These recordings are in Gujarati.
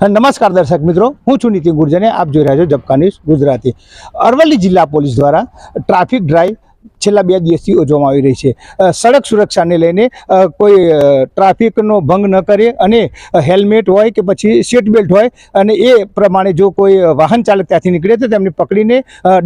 નમસ્કાર દર્શક મિત્રો, હું છું નીતિન ગુર્જને આપ જોઈ રહ્યા છો જબકા ન્યૂઝ ગુજરાતી. અરવલ્લી જિલ્લા પોલીસ દ્વારા ટ્રાફિક ડ્રાઈવ છેલ્લા બે દિવસથી યોજવામાં આવી રહી છે. સડક સુરક્ષાને લઈને કોઈ ટ્રાફિકનો ભંગ ન કરે અને હેલ્મેટ હોય કે પછી સીટ બેલ્ટ હોય અને એ પ્રમાણે જો કોઈ વાહન ચાલક ત્યાંથી નીકળે તો તેમને પકડીને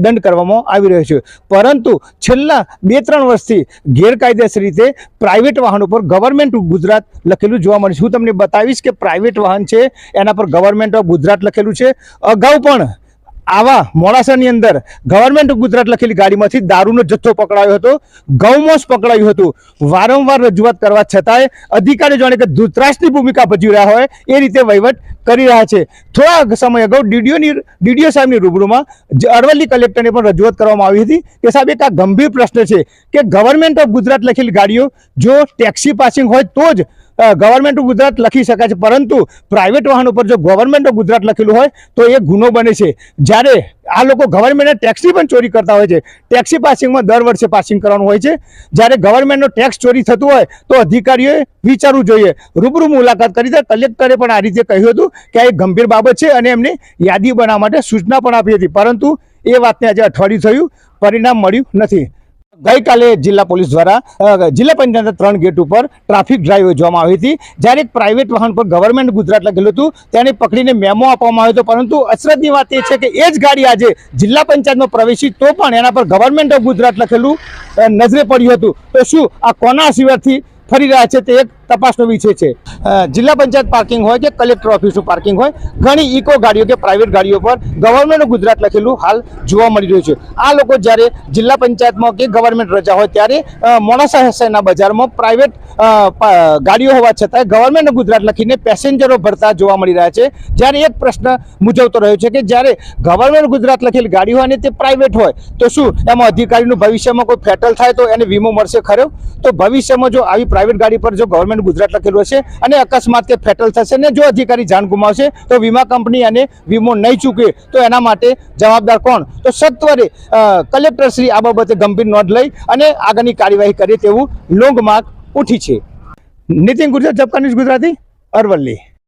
દંડ કરવામાં આવી રહ્યો છે. પરંતુ છેલ્લા બે ત્રણ વર્ષથી ગેરકાયદેસર રીતે પ્રાઇવેટ વાહનો પર ગવર્મેન્ટ ગુજરાત લખેલું જોવા મળે છે. હું તમને બતાવીશ કે પ્રાઇવેટ વાહન છે, એના પર ગવર્મેન્ટ ઓફ ગુજરાત લખેલું છે. અગાઉ પણ આવા મોડાસાની અંદર ગવર્મેન્ટ ઓફ ગુજરાત લખેલી ગાડીમાંથી દારૂનો જથ્થો પકડાયો હતો, ગૌમોસ પકડાયું હતું. વારંવાર રજૂઆત કરવા છતાંય અધિકારીઓ જાણે કે ધૂતરાશની ભૂમિકા ભજવી રહ્યા હોય એ રીતે વહીવટ કરી રહ્યા છે. થોડા સમય અગાઉ ડીડીઓની, ડીડીઓ સાહેબની રૂબરૂમાં અરવલ્લી કલેક્ટરને પણ રજૂઆત કરવામાં આવી હતી કે સાહેબ, એક આ ગંભીર પ્રશ્ન છે કે ગવર્મેન્ટ ઓફ ગુજરાત લખેલી ગાડીઓ જો ટેક્સી પાસિંગ હોય તો જ ગવર્મેન્ટ ઓફ ગુજરાત લખી શકાય છે. પરંતુ પ્રાઇવેટ વાહન ઉપર જો ગવર્મેન્ટ ઓફ ગુજરાત લખેલું હોય, તો એ ગુનો બને છે. જ્યારે આ લોકો ગવર્મેન્ટને ટેક્સી પણ ચોરી કરતા હોય છે. ટેક્સી પાસિંગમાં દર વર્ષે પાસિંગ કરવાનું હોય છે. જ્યારે ગવર્મેન્ટનો ટેક્સ ચોરી થતું હોય, તો અધિકારીઓએ વિચારવું જોઈએ. રૂબરૂ મુલાકાત કરી હતી કલેક્ટરે પણ આ રીતે કહ્યું હતું કે આ એક ગંભીર બાબત છે અને એમને યાદી બનાવવા માટે સૂચના પણ આપી હતી. પરંતુ એ વાતને આજે અઠવાડિયું થયું, પરિણામ મળ્યું નથી. ગઈકાલે જિલ્લા પોલીસ દ્વારા જિલ્લા પંચાયતના ત્રણ ગેટ ઉપર ટ્રાફિક ડ્રાઈવ યોજવામાં આવી હતી. જ્યારે એક પ્રાઇવેટ વાહન પર ગવર્મેન્ટ ગુજરાત લખેલું હતું, તેને પકડીને મેમો આપવામાં આવ્યો હતો. પરંતુ અસરતની વાત એ છે કે એ જ ગાડી આજે જિલ્લા પંચાયતમાં પ્રવેશી તો પણ એના પર ગવર્મેન્ટ ઓફ ગુજરાત લખેલું નજરે પડ્યું હતું. તો શું આ કોના સિવાયથી ફરી રહ્યા છે તે એક તપાસનો વિષય છે. જિલ્લા પંચાયત પાર્કિંગ હોય કે કલેક્ટર ઓફિસનું પાર્કિંગ હોય, ઘણી ઇકો ગાડીઓ કે પ્રાઇવેટ ગાડીઓ પર ગવર્મેન્ટ ગુજરાત લખેલું હાલ જોવા મળી રહ્યું છે. આ લોકો જ્યારે જિલ્લા પંચાયતમાં કે ગવર્મેન્ટ રજા હોય ત્યારે મોડાસા શહેરના બજારમાં પ્રાઇવેટ ગાડીઓ હોવા છતાં ગવર્મેન્ટ ગુજરાત લખીને પેસેન્જરો ભરતા જોવા મળી રહ્યા છે. જ્યારે એક પ્રશ્ન મૂજવતો રહ્યો છે કે જ્યારે ગવર્મેન્ટ ગુજરાત લખેલી ગાડી હોય અને તે પ્રાઇવેટ હોય, તો શું એમાં અધિકારીનું ભવિષ્યમાં કોઈ ફેટલ થાય તો એને વીમો મળશે ખરો? તો ભવિષ્યમાં જો આવી પ્રાઇવેટ ગાડી પર જો ગવર્મેન્ટ ગુજરાત લખેલું હશે અને અકસ્માત કે ફેટલ થશે ને જો અધિકારી જાન ગુમાવશે તો વીમા કંપની અને વીમો નહીં ચૂકે, તો એના માટે જવાબદાર કોણ? તો સત્વરે કલેક્ટરશ્રી કલેક્ટર શ્રી આ બાબતે ગંભીર નોંધ લઈ અને આગળની કાર્યવાહી કરે તેવું લોંગ માર્ક ઉઠી છે. નીતિન ગુજરાત જબકા ન્યૂઝ ગુજરાતી, અરવલ્લી.